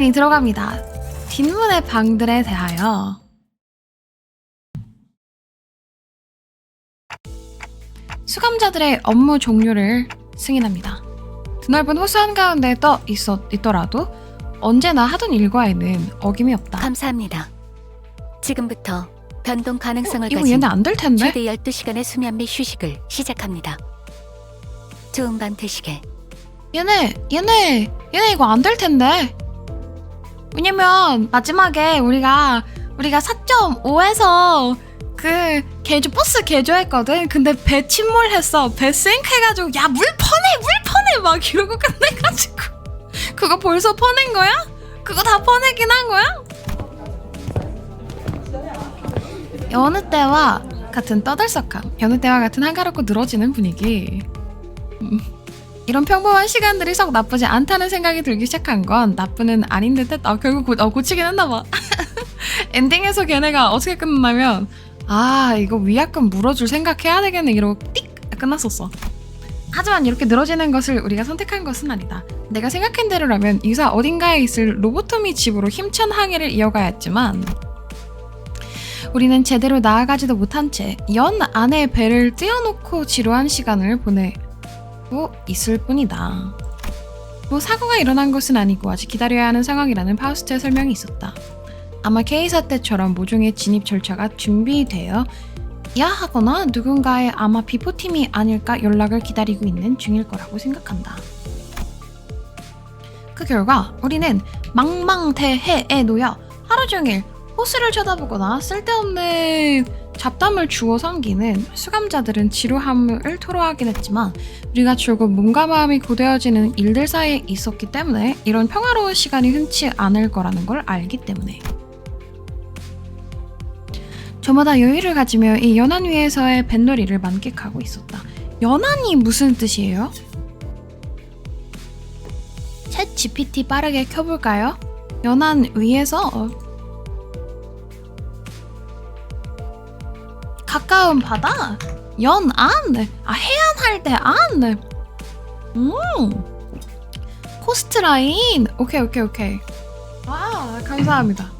네, 들어갑니다. 뒷문의 방들에 대하여 수감자들의 업무 종류를 승인합니다. 드넓은 호수 한가운데 떠 있었, 있더라도 언제나 하던 일과에는 어김이 없다. 감사합니다. 지금부터 변동 가능성을 이거 가진 얘네 안 될 텐데? 최대 12시간의 수면 및 휴식을 시작합니다. 좋은 밤 되시게. 얘네 얘네 얘네 이거 안 될 텐데 왜냐면 마지막에 우리가 우리가 4.5에서 그 개조 버스 개조했거든 근데 배 침몰했어 배 싱크해가지고 야 물 퍼내 물 퍼내 막 이러고 끝내가지고 그거 벌써 퍼낸 거야? 그거 다 퍼내긴 한 거야? 여느 때와 같은 떠들썩함 여느 때와 같은 한가롭고 늘어지는 분위기 음. 이런 평범한 시간들이 썩 나쁘지 않다는 생각이 들기 시작한 건 나쁘는 아닌 듯 했다. 어, 결국 고, 어, 고치긴 했나 봐. 엔딩에서 걔네가 어떻게 끝났냐면, 아, 이거 위약금 물어줄 생각해야 되겠네. 이러고 띡! 끝났었어. 하지만 이렇게 늘어지는 것을 우리가 선택한 것은 아니다. 내가 생각한 대로라면 이사 어딘가에 있을 로보토미 집으로 힘찬 항해를 이어가야 했지만, 우리는 제대로 나아가지도 못한 채 연 안에 배를 띄워놓고 지루한 시간을 보내 고 있을 뿐이다. 뭐 사고가 일어난 것은 아니고 아직 기다려야 하는 상황이라는 파우스트의 설명이 있었다. 아마 K사 때처럼 모종의 진입 절차가 준비되어 야 하거나 누군가의 아마 비포팀이 아닐까 연락을 기다리고 있는 중일 거라고 생각한다. 그 결과 우리는 망망대해에 놓여 하루 종일 호수를 쳐다보거나 쓸데없는 잡담을 주워 섬기는 수감자들은 지루함을 토로하긴 했지만 우리가 줄곧 몸과 마음이 고되어지는 일들 사이에 있었기 때문에 이런 평화로운 시간이 흔치 않을 거라는 걸 알기 때문에 저마다 여유를 가지며 이 연안 위에서의 뱃놀이를 만끽하고 있었다. 연안이 무슨 뜻이에요? 챗 GPT 빠르게 켜볼까요? 연안 위에서 가까운 바다? 연안? 아 해안 할 때 안? 음. 코스트라인. 오케이 오케이 오케이. 아 감사합니다.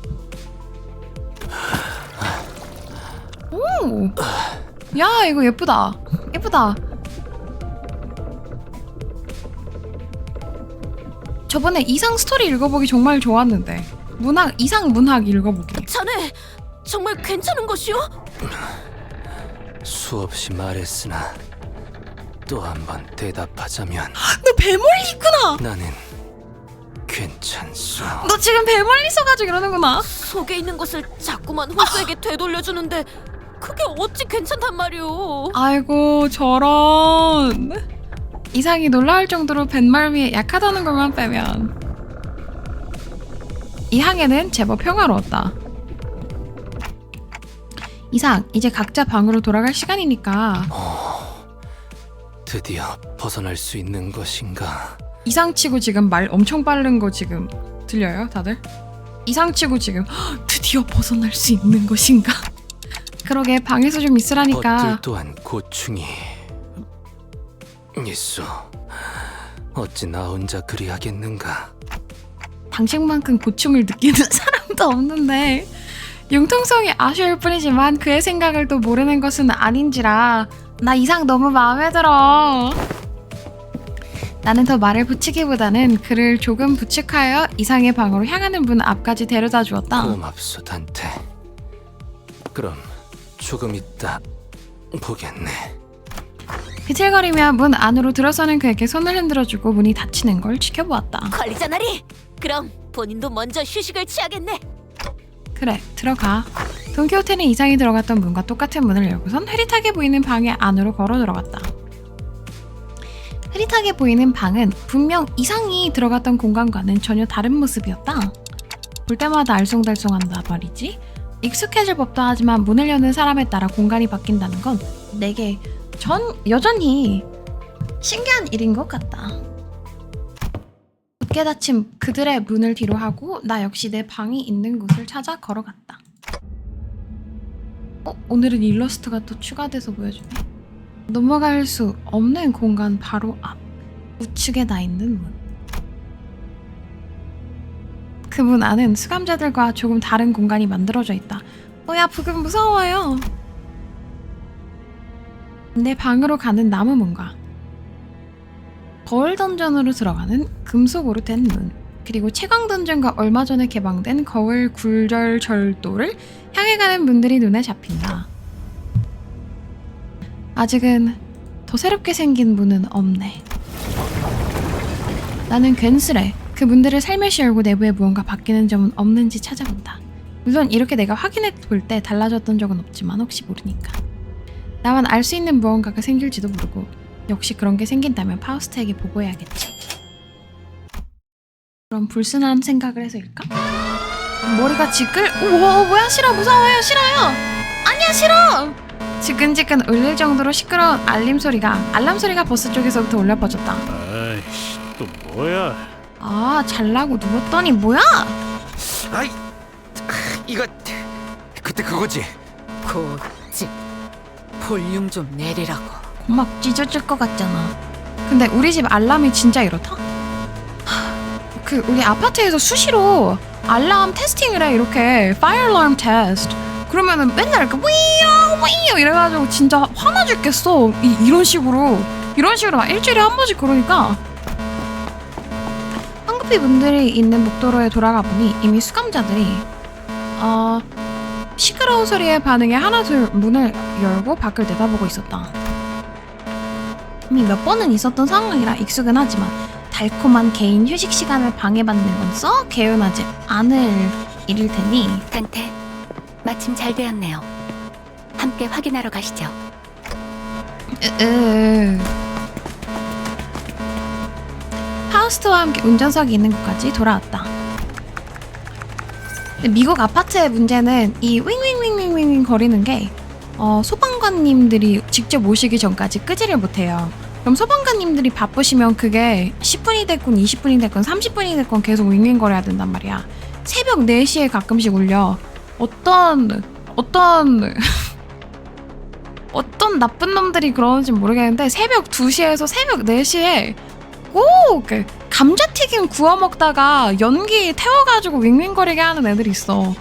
오 야 이거 예쁘다. 예쁘다. 저번에 이상 스토리 읽어보기 정말 좋았는데. 문학 이상 문학 읽어보기. 자네 정말 괜찮은 것이오? 수없이 말했으나 또 한 번 대답하자면 너 배멀리 있구나. 나는 괜찮소. 너 지금 배멀리 써가지고 이러는구나. 속에 있는 것을 자꾸만 호수에게 되돌려주는데 그게 어찌 괜찮단 말이오? 아이고 저런. 이상이 놀라울 정도로 뱃멀미에 약하다는 것만 빼면. 이 항해는 제법 평화로웠다 이상 이제 각자 방으로 돌아갈 시간이니까 드디어 벗어날 수 있는 것인가? 이상치고 지금 말 엄청 빠른 거 지금 들려요 다들? 이상치고 지금 "헉, 드디어 벗어날 수 있는 것인가 그러게 방에서 좀 있으라니까 벗들 또한 고충이 있어. 어찌 나 혼자 그리하겠는가? 당신만큼 고충을 느끼는 사람도 없는데 융통성이 아쉬울 뿐이지만 그의 생각을 또 모르는 것은 아닌지라 나 이상 너무 마음에 들어 나는 더 말을 붙이기보다는 그를 조금 부축하여 이상의 방으로 향하는 문 앞까지 데려다 주었다 고맙소 단테. 그럼 조금 있다 보겠네. 비틀거리며 문 안으로 들어서는 그에게 손을 흔들어주고 문이 닫히는 걸 지켜보았다 관리자 나리 그럼 본인도 먼저 휴식을 취하겠네. 그래 들어가. 돈키호테는 이상이 들어갔던 문과 똑같은 문을 열고선 흐릿하게 보이는 방의 안으로 걸어 들어갔다. 흐릿하게 보이는 방은 분명 이상이 들어갔던 공간과는 전혀 다른 모습이었다. 볼 때마다 알쏭달쏭한다 말이지. 익숙해질 법도 하지만 문을 여는 사람에 따라 공간이 바뀐다는 건 내게 전 여전히 신기한 일인 것 같다 굳게 닫힌 그들의 문을 뒤로 하고 나 역시 내 방이 있는 곳을 찾아 걸어갔다. 어, 오늘은 일러스트가 또 추가돼서 보여주네. 넘어갈 수 없는 공간 바로 앞 우측에 나 있는 문. 그 문 안은 수감자들과 조금 다른 공간이 만들어져 있다. 뭐야 부금 무서워요. 내 방으로 가는 나무 문과 거울 던전으로 들어가는 금속으로 된 문. 그리고 채광 던전과 얼마 전에 개방된 거울 굴절 절도를 향해 가는 문들이 눈에 잡힌다. 아직은 더 새롭게 생긴 문은 없네. 나는 괜스레 그 문들을 살며시 열고 내부에 무언가 바뀌는 점은 없는지 찾아본다. 물론 이렇게 내가 확인해 볼 때 달라졌던 적은 없지만 혹시 모르니까. 나만 알 수 있는 무언가가 생길지도 모르고 역시 그런 게 생긴다면 파우스트에게 보고해야겠지. 그럼 불순한 생각을 해서일까? 머리가 지끌... 우와 뭐야 싫어 무서워요 싫어요 아니야 싫어 지근지근 울릴 정도로 시끄러운 알림 소리가 알람 소리가 버스 쪽에서부터 울려 퍼졌다 아이씨 또 뭐야? 아 잘라고 누웠더니 뭐야 아이, 이거 그때 그거지. 고지 볼륨 좀 내리라고. 막 찢어질 것 같잖아. 근데 우리 집 알람이 진짜 이렇다? 하, 그 우리 아파트에서 수시로 알람 테스팅을 해 이렇게. Fire alarm test. 그러면은 맨날 이렇게 위요 위요 이래가지고 진짜 화나 죽겠어. 이, 이런 식으로. 이런 식으로 막 일주일에 한 번씩 그러니까. 황급히 분들이 있는 목도로에 돌아가 보니 이미 수감자들이 어 시끄러운 소리에 반응해 하나 둘 문을 열고 밖을 내다보고 있었다. 이미 몇 번은 있었던 상황이라 익숙은 하지만 달콤한 개인 휴식 시간을 방해받는 건 썩 개운하지 않을 일일 테니 단테, 마침 잘 되었네요. 함께 확인하러 가시죠. 으, 으. 파우스트와 함께 운전석이 있는 곳까지 돌아왔다. 근데 미국 아파트의 문제는 이 윙윙윙윙윙 거리는 게 어, 소방 관님들이 직접 오시기 전까지 끄지를 못해요. 그럼 소방관님들이 바쁘시면 그게 10분이 됐건 20분이 됐건 30분이 됐건 계속 윙윙거려야 된단 말이야. 새벽 4시에 가끔씩 울려. 어떤 어떤 어떤 나쁜 놈들이 그러는지 모르겠는데 새벽 2시에서 새벽 4시에 꼭그 감자튀김 구워 먹다가 연기 태워가지고 윙윙거리게 하는 애들이 있어.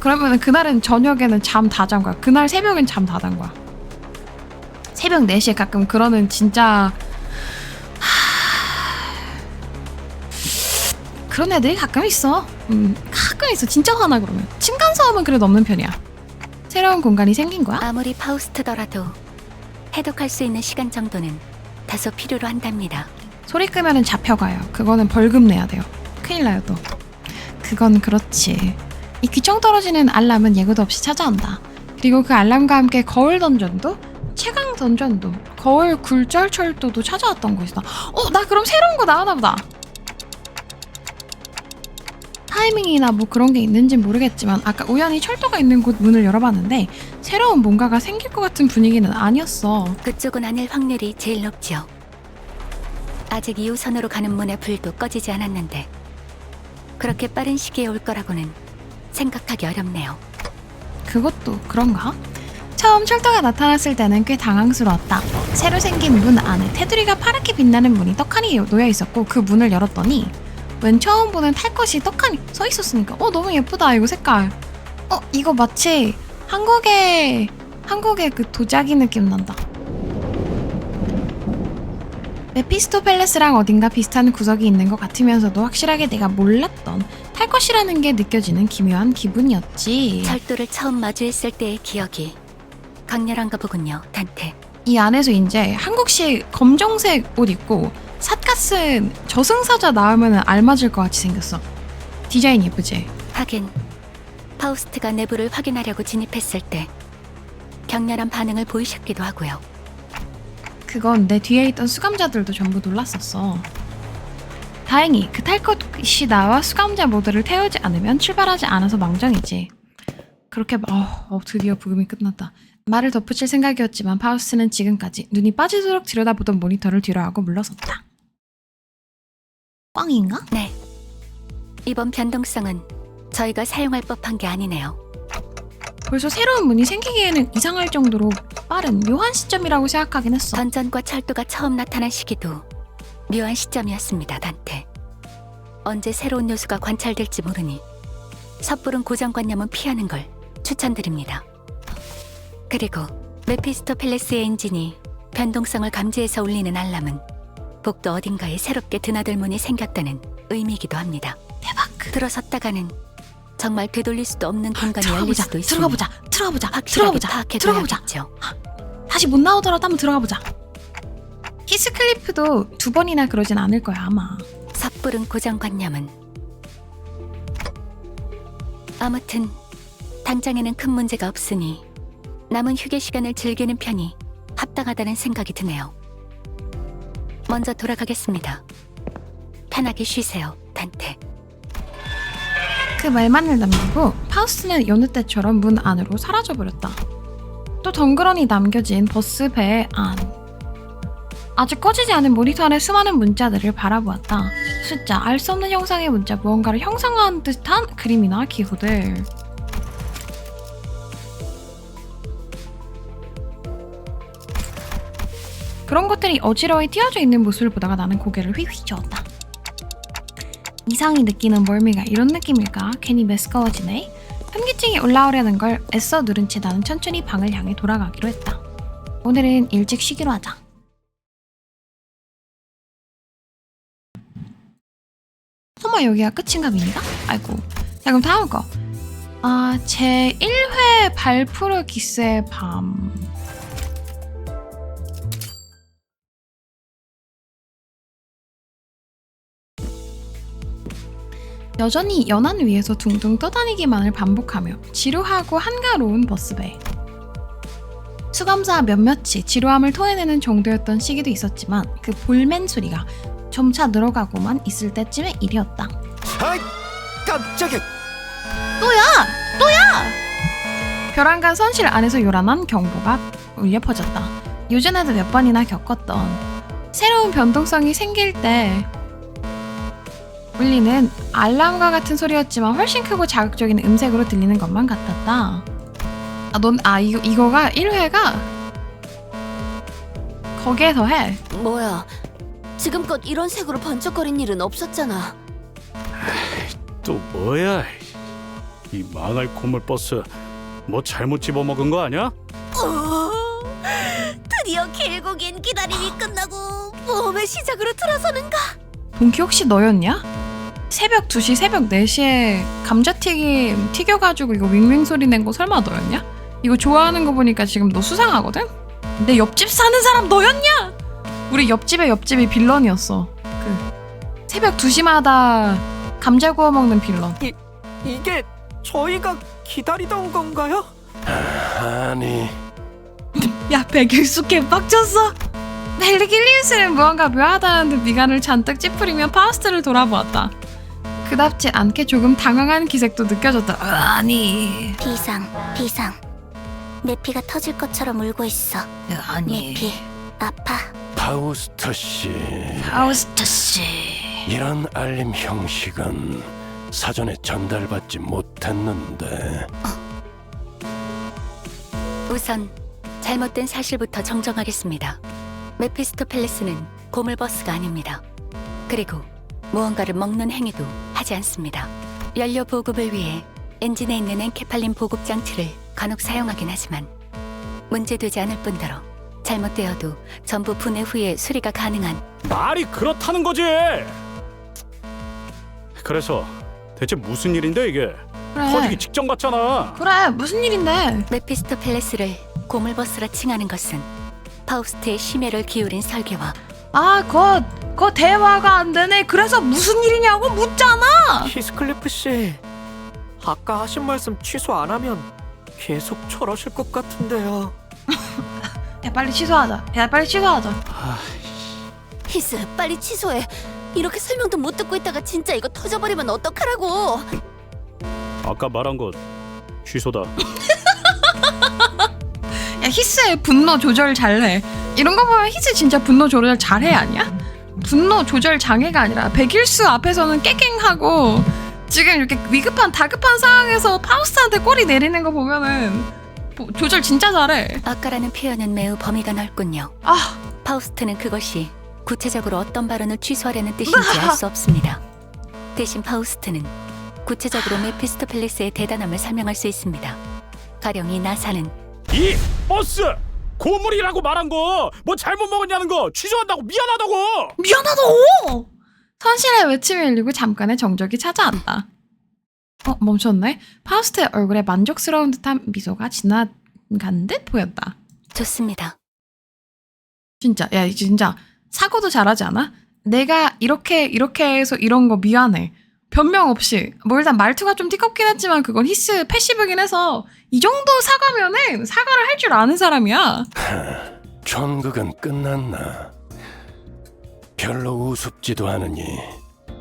그러면은 그날은 저녁에는 잠 다 잔 거야. 그날 새벽엔 잠 다 잔 거야. 새벽 4시에 가끔 그러는 진짜 하... 그런 애들이 가끔 있어. 음, 가끔 있어. 진짜 화나 그러면. 층간 소음은 그래도 없는 편이야. 새로운 공간이 생긴 거야? 아무리 파우스트더라도 해독할 수 있는 시간 정도는 다소 필요로 한답니다. 소리 끄면은 잡혀가요. 그거는 벌금 내야 돼요. 큰일 나요 또. 그건 그렇지. 이 귀청 떨어지는 알람은 예고도 없이 찾아온다. 그리고 그 알람과 함께 거울 던전도 채광 던전도 거울 굴절 철도도 찾아왔던 곳이다. 어, 나 그럼 새로운 거 나왔나 보다. 타이밍이나 뭐 그런 게 있는지 모르겠지만 아까 우연히 철도가 있는 곳 문을 열어봤는데 새로운 뭔가가 생길 것 같은 분위기는 아니었어. 그쪽은 아닐 확률이 제일 높죠. 아직 2호선으로 가는 문의 불도 꺼지지 않았는데 그렇게 빠른 시기에 올 거라고는 생각하기 어렵네요. 그것도 그런가? 처음 철도가 나타났을 때는 꽤 당황스러웠다. 새로 생긴 문 안에 테두리가 파랗게 빛나는 문이 떡하니 놓여 있었고 그 문을 열었더니 웬 처음 보는 탈 것이 떡하니 서 있었으니까 어 너무 예쁘다 이거 색깔. 어 이거 마치 한국의 한국의 그 도자기 느낌 난다. 메피스토 팰레스랑 어딘가 비슷한 구석이 있는 것 같으면서도 확실하게 내가 몰랐던 탈 것이라는 게 느껴지는 기묘한 기분이었지. 철도를 처음 마주했을 때의 기억이 강렬한가 보군요, 단테. 이 안에서 이제 한국식 검정색 옷 입고 삿갓 쓴 저승사자 나오면 알맞을 것 같이 생겼어. 디자인 예쁘지? 하긴 파우스트가 내부를 확인하려고 진입했을 때 격렬한 반응을 보이셨기도 하고요. 그건 내 뒤에 있던 수감자들도 전부 놀랐었어. 다행히 그 탈 것이 나와 수감자 모두를 태우지 않으면 출발하지 않아서 망정이지. 그렇게 마- 어, 어, 드디어 부금이 끝났다. 말을 덧붙일 생각이었지만 파우스는 지금까지 눈이 빠지도록 들여다보던 모니터를 뒤로하고 물러섰다. 꽝인가? 네. 이번 변동성은 저희가 사용할 법한 게 아니네요. 벌써 새로운 문이 생기기에는 이상할 정도로 빠른 묘한 시점이라고 생각하긴 했어. 던전과 철도가 처음 나타난 시기도 묘한 시점이었습니다, 단테. 언제 새로운 요소가 관찰될지 모르니 섣부른 고정관념은 피하는 걸 추천드립니다. 그리고 메피스토 펠레스의 엔진이 변동성을 감지해서 울리는 알람은 복도 어딘가에 새롭게 드나들 문이 생겼다는 의미이기도 합니다. 대박. 들어섰다가는 정말 되돌릴 수도 없는 공간이 열릴 들어가 보자. 수도 있으니 들어가 보자. 들어가 보자. 들어가 확실하게 보자. 들어가 보자. 파악해둬야겠죠. 다시 못 나오더라도 한번 들어가 보자. 히스클리프도 두 번이나 그러진 않을 거야 아마. 섣부른 고정관념은 아무튼 당장에는 큰 문제가 없으니 남은 휴게 시간을 즐기는 편이 합당하다는 생각이 드네요. 먼저 돌아가겠습니다. 편하게 쉬세요, 단테. 그 말만을 남기고 파우스는 여느 때처럼 문 안으로 사라져버렸다. 또 덩그러니 남겨진 버스 배의 안. 아직 꺼지지 않은 모니터 안에 수많은 문자들을 바라보았다. 숫자, 알 수 없는 형상의 문자, 무언가를 형상화한 듯한 그림이나 기호들. 그런 것들이 어지러이 띄어져 있는 모습을 보다가 나는 고개를 휘휘 저었다. 이상히 느끼는 멀미가 이런 느낌일까? 괜히 메스꺼워지네. 현기증이 올라오려는 걸 애써 누른 채 나는 천천히 방을 향해 돌아가기로 했다. 오늘은 일찍 쉬기로 하자. 설마 여기가 끝인가 봅니다. 아이고. 자 그럼 다음 거. 아, 제 1회 발푸르 기스의 밤. 여전히 연안 위에서 둥둥 떠다니기만을 반복하며 지루하고 한가로운 버스배. 수감사 몇몇이 지루함을 토해내는 정도였던 시기도 있었지만 그 볼멘 소리가 점차 늘어가고만 있을 때쯤의 일이었다. 아이 깜짝이야. 벼랑간 선실 안에서 요란한 경보가 울려 퍼졌다. 요전에도 몇 번이나 겪었던 새로운 변동성이 생길 때 울리는 알람과 같은 소리였지만 훨씬 크고 자극적인 음색으로 들리는 것만 같았다. 아, 넌, 아, 이거, 이거가 1회가 거기에서 해. 뭐야? 지금껏 이런 색으로 번쩍거린 일은 없었잖아. 또 뭐야? 이 망할 고물 버스 뭐 잘못 집어먹은 거 아니야? 드디어 길고 긴 기다림이 끝나고 모험의 시작으로 들어서는가? 동키 혹시 너였냐? 새벽 2시, 새벽 4시에 감자튀김 튀겨가지고 이거 윙윙 소리 낸 거 설마 너였냐? 이거 좋아하는 거 보니까 지금 너 수상하거든? 내 옆집 사는 사람 너였냐? 우리 옆집의 옆집이 빌런이었어. 그 새벽 2시마다 감자 구워 먹는 빌런. 이게 저희가 기다리던 건가요? 아니 야 백일숙 개빡쳤어. 벨리길리우스는 무언가 묘하다는 듯 미간을 잔뜩 찌푸리며 파우스트를 돌아보았다. 그답지 않게 조금 당황한 기색도 느껴졌다. 아니, 비상, 비상. 내 피가 터질 것처럼 울고 있어. 내 피, 아파. 파우스터 씨, 파우스트 씨. 이런 알림 형식은 사전에 전달받지 못했는데 우선 잘못된 사실부터 정정하겠습니다. 메피스토 펠레스는 고물버스가 아닙니다. 그리고 무언가를 먹는 행위도 하지 않습니다. 연료 보급을 위해 엔진에 있는 엔케팔린 보급 장치를 간혹 사용하긴 하지만 문제되지 않을 뿐더러 잘못되어도 전부 분해 후에 수리가 가능한 말이 그렇다는 거지. 그래서 대체 무슨 일인데 이게? 터지기 그래. 직전 같잖아. 그래 무슨 일인데? 메피스토 펠레스를 고물버스라 칭하는 것은 파우스트의 심혈을 기울인 설계와 아, 그거 그거 대화가 안 되네. 그래서 무슨 일이냐고 묻잖아. 히스클리프 씨, 아까 하신 말씀 취소 안 하면 계속 저러실 것 같은데요. 야 빨리 취소하자. 야 빨리 취소하자. 히스, 빨리 취소해. 이렇게 설명도 못 듣고 있다가 진짜 이거 터져버리면 어떡하라고? 아까 말한 거 취소다. 야 히스의 분노 조절 잘해. 이런 거 보면 히스 진짜 분노 조절 잘해 아니야? 분노 조절 장애가 아니라 백일수 앞에서는 깨갱하고 지금 이렇게 위급한 다급한 상황에서 파우스트한테 꼬리 내리는 거 보면은 보- 조절 진짜 잘해. 아까라는 표현은 매우 범위가 넓군요. 아 파우스트는 그것이 구체적으로 어떤 발언을 취소하려는 뜻인지 알 수 없습니다. 대신 파우스트는 구체적으로 메피스토펠레스의 대단함을 설명할 수 있습니다. 가령 이 나사는 이 버스 고물이라고 말한 거 뭐 잘못 먹었냐는 거 취소한다고 미안하다고. 미안하다고! 선실의 외침이 울리고 잠깐의 정적이 찾아왔다. 어, 멈췄네. 파우스트의 얼굴에 만족스러운 듯한 미소가 지나간 듯 보였다. 좋습니다. 진짜, 야, 진짜 사고도 잘하지 않아? 내가 이렇게 이렇게 해서 이런 거 미안해. 변명 없이. 뭐 일단 말투가 좀 띠껍긴 했지만 그건 히스 패시브긴 해서 이 정도 사과면은 사과를 할 줄 아는 사람이야. 전극은 끝났나? 별로 우습지도 않으니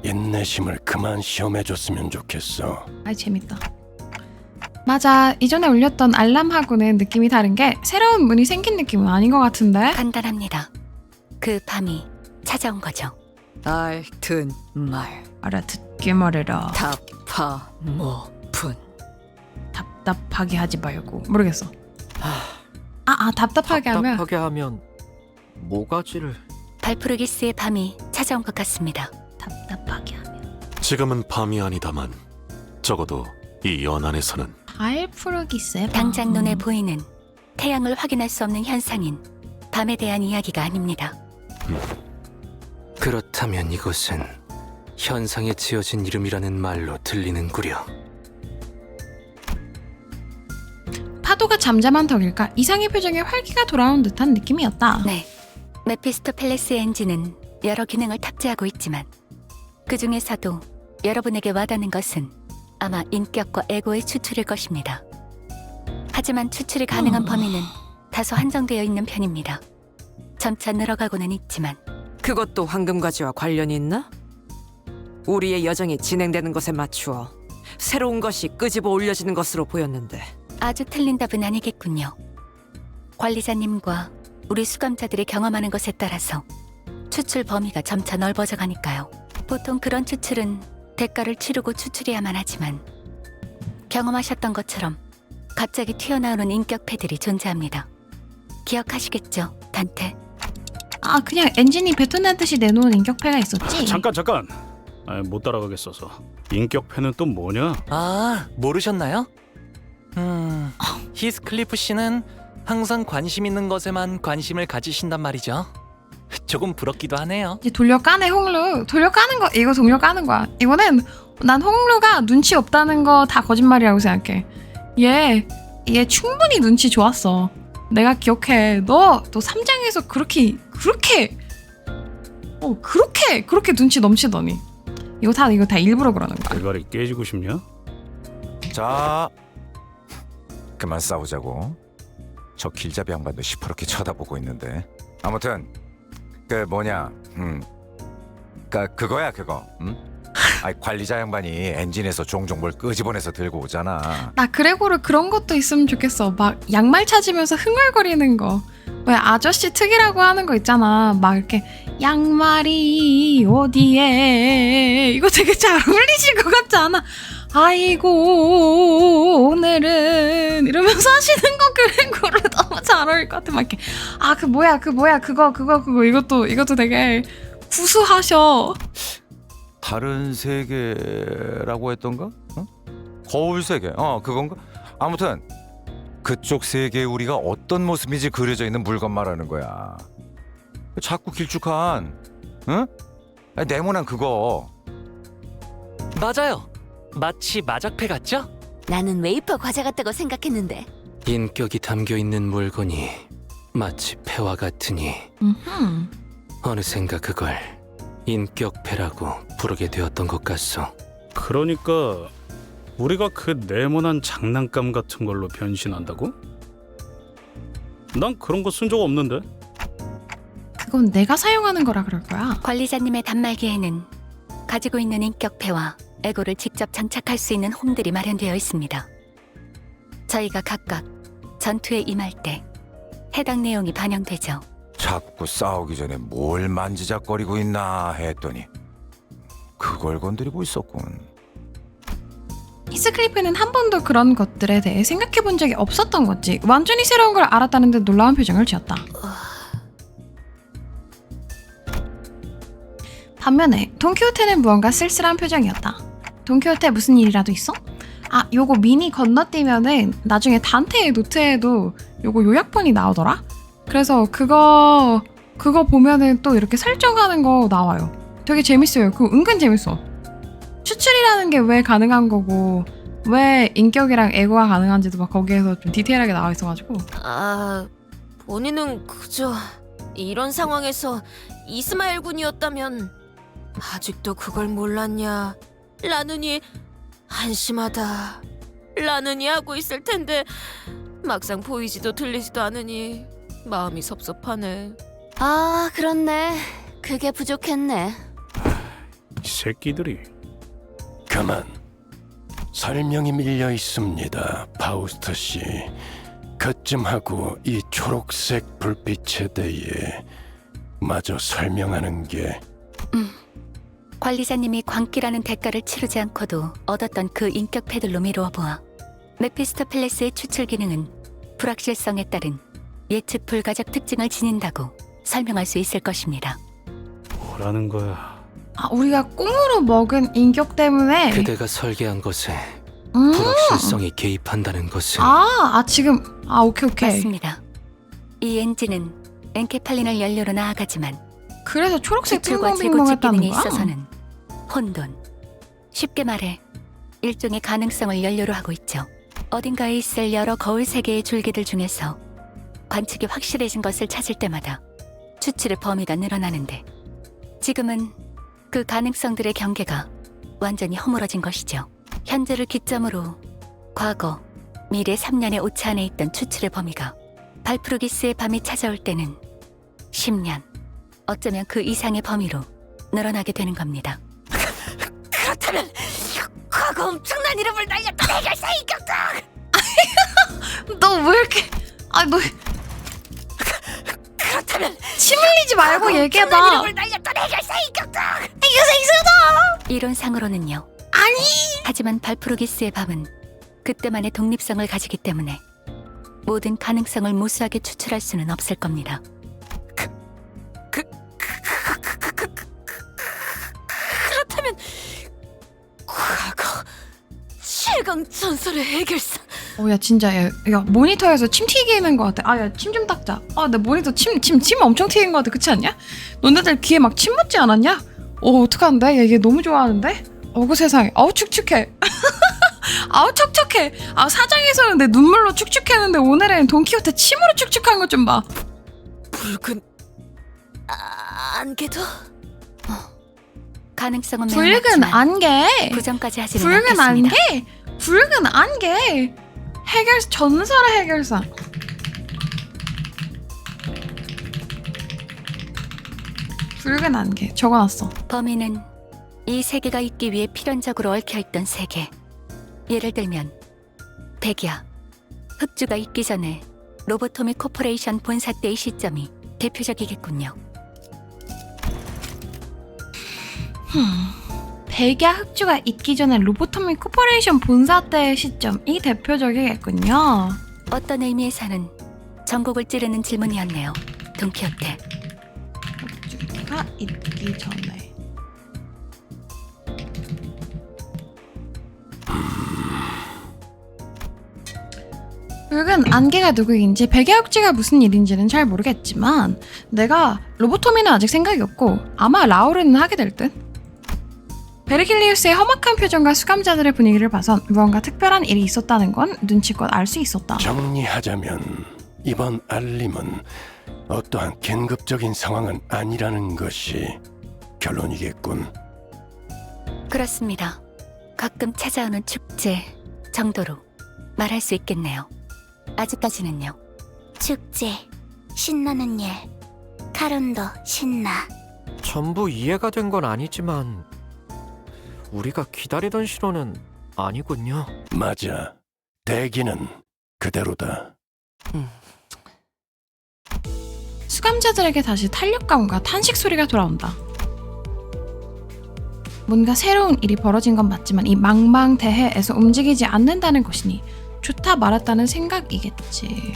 인내심을 그만 시험해줬으면 좋겠어. 아이 재밌다. 맞아. 이전에 울렸던 알람하고는 느낌이 다른 게 새로운 문이 생긴 느낌은 아닌 것 같은데. 간단합니다. 그 밤이 찾아온 거죠. 알튼 말 알아듣 게 말해라. 타파 모푼 답답하게 하지 말고. 모르겠어. 아, 아 답답하게 하면 답답하게 하면 모가지를 발프르기스의 밤이 찾아온 것 같습니다. 답답하게 하면 지금은 밤이 아니다만 적어도 이 연안에서는 발프르기스의 당장 밤. 눈에 보이는 태양을 확인할 수 없는 현상인 밤에 대한 이야기가 아닙니다. 그렇다면 이것은 현상에 지어진 이름이라는 말로 들리는구려. 파도가 잠잠한 덕일까 이상의 표정에 활기가 돌아온 듯한 느낌이었다. 네. 메피스토펠레스 엔진은 여러 기능을 탑재하고 있지만 그 중에서도 여러분에게 와닿는 것은 아마 인격과 에고의 추출일 것입니다. 하지만 추출이 가능한 어. 범위는 다소 한정되어 있는 편입니다. 점차 늘어가고는 있지만 그것도 황금가지와 관련이 있나? 우리의 여정이 진행되는 것에 맞추어 새로운 것이 끄집어 올려지는 것으로 보였는데 아주 틀린 답은 아니겠군요. 관리자님과 우리 수감자들이 경험하는 것에 따라서 추출 범위가 점차 넓어져 가니까요. 보통 그런 추출은 대가를 치르고 추출해야만 하지만 경험하셨던 것처럼 갑자기 튀어나오는 인격 패들이 존재합니다. 기억하시겠죠, 단테? 아 그냥 엔진이 뱉어내듯이 내놓은 인격패가 있었지. 잠깐 잠깐. 아, 못 따라가겠어서. 인격패는 또 뭐냐? 아, 모르셨나요? 음, 히스클리프 씨는 항상 관심 있는 것에만 관심을 가지신단 말이죠. 조금 부럽기도 하네요. 이제 돌려 까네 홍루. 돌려 까는 거 이거 돌려 까는 거야. 이거는 난 홍루가 눈치 없다는 거 다 거짓말이라고 생각해. 얘, 얘 충분히 눈치 좋았어. 내가 기억해. 너, 너 삼장에서 그렇게, 그렇게, 어, 그렇게, 그렇게 눈치 넘치더니. 이거 다, 이거 다 일부러 그러는 거야. 대가리 깨지고 싶냐? 자, 그만 싸우자고. 저 길잡이 양반도 시퍼렇게 쳐다보고 있는데. 아무튼 그 뭐냐, 음, 그 그거야 그거. 음? 아이 관리자 양반이 엔진에서 종종 뭘 끄집어내서 들고 오잖아. 나 그레고르 그런 것도 있으면 좋겠어. 막 양말 찾으면서 흥얼거리는 거. 왜 아저씨 특이라고 하는 거 있잖아. 막 이렇게 양말이 어디에 이거 되게 잘 어울리실 것 같지 않아? 아이고 오늘은 이러면서 하시는 거 그레고르 너무 잘 어울릴 것 같아. 막 이렇게 아 그 뭐야 그 뭐야 그거 그거 그거 이것도 이것도 되게 구수하셔. 다른 세계라고 했던가? 어? 거울 세계. 어 그건가? 아무튼 그쪽 세계에 우리가 어떤 모습인지 그려져 있는 물건 말하는 거야. 자꾸 길쭉한, 응? 네모난 그거. 맞아요. 마치 마작패 같죠? 나는 웨이퍼 과자 같다고 생각했는데 인격이 담겨 있는 물건이 마치 패와 같으니 음흠. 어느샌가 그걸 인격패라고 부르게 되었던 것 같소. 그러니까 우리가 그 네모난 장난감 같은 걸로 변신한다고? 난 그런 거 쓴 적 없는데. 그건 내가 사용하는 거라 그럴 거야. 관리자님의 단말기에는 가지고 있는 인격패와 에고를 직접 장착할 수 있는 홈들이 마련되어 있습니다. 저희가 각각 전투에 임할 때 해당 내용이 반영되죠. 자꾸 싸우기 전에 뭘 만지작거리고 있나 했더니 그걸 건드리고 있었군. 히스클리프는 한 번도 그런 것들에 대해 생각해 본 적이 없었던 거지. 완전히 새로운 걸 알았다는데 놀라운 표정을 지었다. 반면에 돈키호테는 무언가 쓸쓸한 표정이었다. 돈키호테 무슨 일이라도 있어? 아, 요거 미니 건너뛰면은 나중에 단테의 노트에도 요거 요약본이 나오더라? 그래서 그거, 그거 보면은 또 이렇게 설정하는 거 나와요. 되게 재밌어요. 그거 은근 재밌어. 추출이라는 게 왜 가능한 거고, 왜 인격이랑 에고가 가능한지도 막 거기에서 좀 디테일하게 나와 있어가지고. 아, 본인은 그저 이런 상황에서 이스마엘 군이었다면 아직도 그걸 몰랐냐? 라느니 한심하다. 라느니 하고 있을 텐데 막상 보이지도 들리지도 않으니 마음이 섭섭하네. 아, 그렇네. 그게 부족했네. 이 새끼들이 그만. 설명이 밀려 있습니다, 파우스트 씨. 그쯤하고 이 초록색 불빛에 대해 마저 설명하는 게 관리자님이 광기라는 대가를 치르지 않고도 얻었던 그 인격 패들로 미루어 보아 메피스토 펠레스의 추출 기능은 불확실성에 따른 예측 불가적 특징을 지닌다고 설명할 수 있을 것입니다. 뭐라는 거야? 아, 우리가 꽁으로 먹은 인격 때문에. 그대가 설계한 것에 음. 불확실성이 개입한다는 것은 아, 아, 지금. 아, 오케이, 오케이. 맞습니다. 이 엔진은 엔케팔린을 연료로 나아가지만 그래서 초록색 추출과 빙봉빙봉 재고체 기능에 했다는 거야? 있어서는 혼돈. 쉽게 말해 일종의 가능성을 연료로 하고 있죠. 어딘가에 있을 여러 거울 세계의 줄기들 중에서 관측이 확실해진 것을 찾을 때마다 추출의 범위가 늘어나는데 지금은 그 가능성들의 경계가 완전히 허물어진 것이죠. 현재를 기점으로 과거, 미래 3년의 오차 안에 있던 추출의 범위가 발프루기스의 밤이 찾아올 때는 10년, 어쩌면 그 이상의 범위로 늘어나게 되는 겁니다. 그렇다면 과거 엄청난 이름을 날렸던 해결사 인격다. 너왜 이렇게. 아, 너. 그 렇다면 침 흘리지 말고 얘기해봐. 이름을 날렸던 해결사 인격다. 이론상으로는요. 아니! 하지만 발프루기스의 밤은 그때만의 독립성을 가지기 때문에 모든 가능성을 무수하게 추출할 수는 없을 겁니다. 그렇다면 과거 최강 전설의 해결사. 어, 야, 진짜, 야, 야, 모니터에서 침 튀기는 것 같아. 아, 야, 침 좀 닦자. 아, 내 모니터 침, 침, 침 엄청 튀긴 것 같아. 그렇지 않냐? 너네들 귀에 막 침 묻지 않았냐? 어, 어떡한데? 야, 얘 너무 좋아하는데? 어구 세상에. 아우, 축축해. 아우, 척척해. 아, 사장에서는 내 눈물로 축축했는데 오늘은 돈키호테 침으로 축축한 것 좀 봐. 붉은 아, 안개도 가능성은 매우 붉은 낮지만 안개. 부정까지 하지는 붉은 않겠습니다. 안개. 붉은 안개. 해결 전설의 해결사. 붉은 안개 적어놨어. 범인은 이 세계가 있기 위해 필연적으로 얽혀있던 세계. 예를 들면 백야, 흑주가 있기 전에 로보토미 코퍼레이션 본사 때의 시점이 대표적이겠군요. 백야 흑주가 있기 전에 로보토미 코퍼레이션 본사 때의 시점이 대표적이겠군요. 어떤 의미에서는 전곡을 찌르는 질문이었네요. 돈키호테. 흑주가 있기 전에. 붉은 안개가 누구인지 백야 흑주가 무슨 일인지는 잘 모르겠지만 내가 로보토미는 아직 생각이 없고 아마 라우르는 하게 될 듯. 베르킬리우스의 험악한 표정과 수감자들의 분위기를 봐선 무언가 특별한 일이 있었다는 건 눈치껏 알 수 있었다. 정리하자면 이번 알림은 어떠한 긴급적인 상황은 아니라는 것이 결론이겠군. 그렇습니다. 가끔 찾아오는 축제 정도로 말할 수 있겠네요. 아직까지는요. 축제, 신나는 일, 카론도 신나. 전부 이해가 된 건 아니지만 우리가 기다리던 신호는 아니군요. 맞아. 대기는 그대로다. 수감자들에게 다시 탄력감과 탄식 소리가 돌아온다. 뭔가 새로운 일이 벌어진 건 맞지만 이 망망대해에서 움직이지 않는다는 것이니 좋다 말았다는 생각이겠지.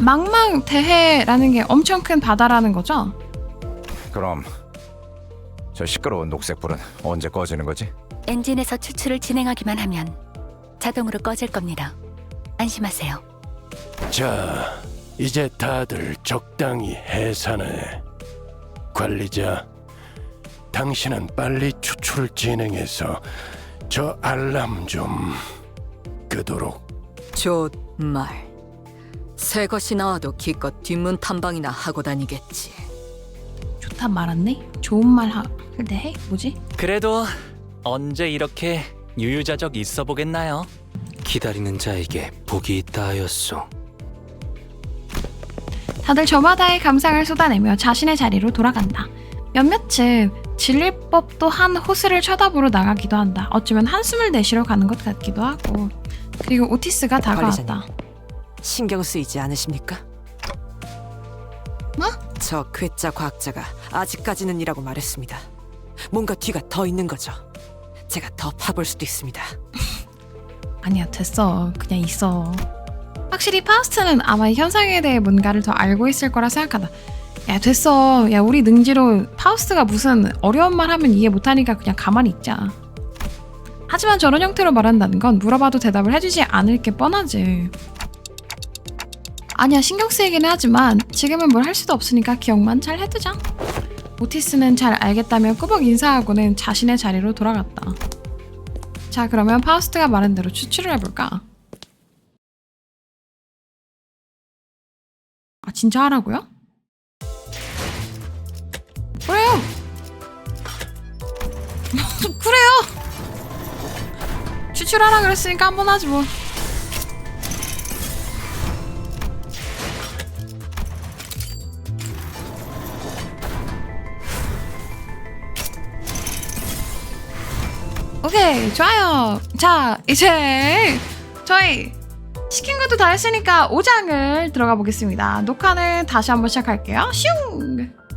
망망대해라는 게 엄청 큰 바다라는 거죠? 그럼 저 시끄러운 녹색 불은 언제 꺼지는 거지? 엔진에서 추출을 진행하기만 하면 자동으로 꺼질 겁니다. 안심하세요. 자, 이제 다들 적당히 해산해. 관리자, 당신은 빨리 추출을 진행해서 저 알람 좀 끄도록. 좋말. 새 것이 나와도 기껏 뒷문 탐방이나 하고 다니겠지. 좋다 말았네? 좋은 말 하... 근데 해? 뭐지? 그래도 언제 이렇게 유유자적 있어 보겠나요? 기다리는 자에게 복이 있다 하였소. 다들 저마다의 감상을 쏟아내며 자신의 자리로 돌아간다. 몇몇은 질릴 법도 한 호스를 쳐다보러 나가기도 한다. 어쩌면 한숨을 내쉬러 가는 것 같기도 하고. 그리고 오티스가 다가왔다. 관리자님. 신경 쓰이지 않으십니까? 뭐? 저 괴짜 과학자가 아직까지는 이라고 말했습니다. 뭔가 뒤가 더 있는 거죠. 제가 더 파볼 수도 있습니다. 아니야 됐어 그냥 있어 확실히 파우스트는 아마 이 현상에 대해 뭔가를 더 알고 있을 거라 생각한다 야 됐어 야 우리 능지로 파우스트가 무슨 어려운 말 하면 이해 못하니까 그냥 가만히 있자 하지만 저런 형태로 말한다는 건 물어봐도 대답을 해주지 않을 게 뻔하지 아니야 신경 쓰이긴 하지만 지금은 뭘 할 수도 없으니까 기억만 잘 해두자 오티스는 잘 알겠다며 꾸벅 인사하고는 자신의 자리로 돌아갔다 자, 그러면 파우스트가 말한 대로 추출을 해볼까? 아, 진짜 하라고요? 그래요! 그래요! 추출하라 그랬으니까 한 번 하지 뭐. 오케이 좋아요. 자 이제 저희 시킨 것도 다 했으니까 5장을 들어가 보겠습니다. 녹화는 다시 한번 시작할게요. 슝